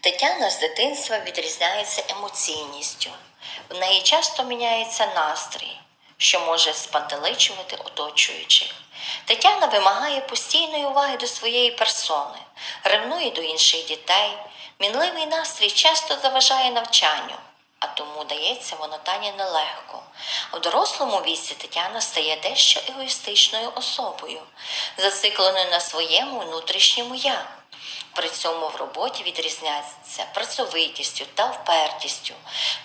Тетяна з дитинства відрізняється емоційністю. В неї часто міняється настрій, що може спантеличувати оточуючих. Тетяна вимагає постійної уваги до своєї персони, ревнує до інших дітей. Мінливий настрій часто заважає навчанню, а тому дається воно Тані нелегко. У дорослому віці Тетяна стає дещо егоїстичною особою, зацикленою на своєму внутрішньому я. При цьому в роботі відрізняється працьовитістю та впертістю.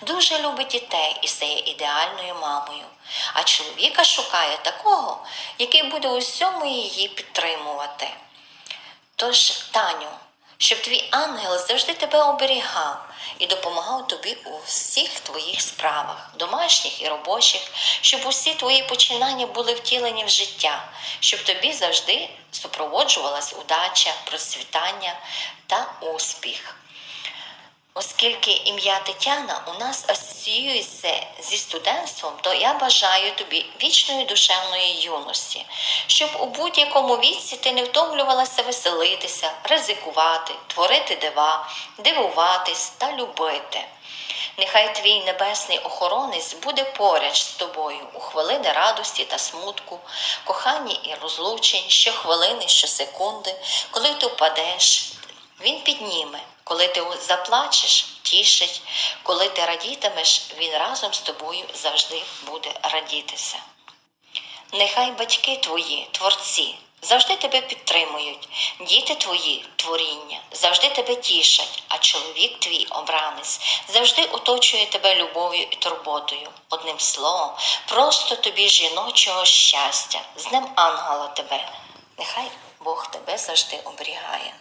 Дуже любить дітей і стає ідеальною мамою. А чоловіка шукає такого, який буде у всьому її підтримувати. Тож, Таню, щоб твій ангел завжди тебе оберігав і допомагав тобі у всіх твоїх справах, домашніх і робочих, щоб усі твої починання були втілені в життя, щоб тобі завжди супроводжувалась удача, процвітання та успіх. Оскільки ім'я Тетяна у нас асоціюється зі студентством, то я бажаю тобі вічної душевної юності, щоб у будь-якому віці ти не втомлювалася веселитися, ризикувати, творити дива, дивуватись та любити. Нехай твій небесний охоронець буде поряд з тобою у хвилини радості та смутку, коханні і розлучень, щохвилини, щосекунди, коли ти впадеш, він підніме, коли ти заплачеш, тішить, коли ти радітимеш, він разом з тобою завжди буде радітися. Нехай батьки твої, творці, завжди тебе підтримують, діти твої творіння, завжди тебе тішать, а чоловік твій обранець завжди оточує тебе любов'ю і турботою. Одним словом, просто тобі жіночого щастя, з ним ангела тебе. Нехай Бог тебе завжди оберігає.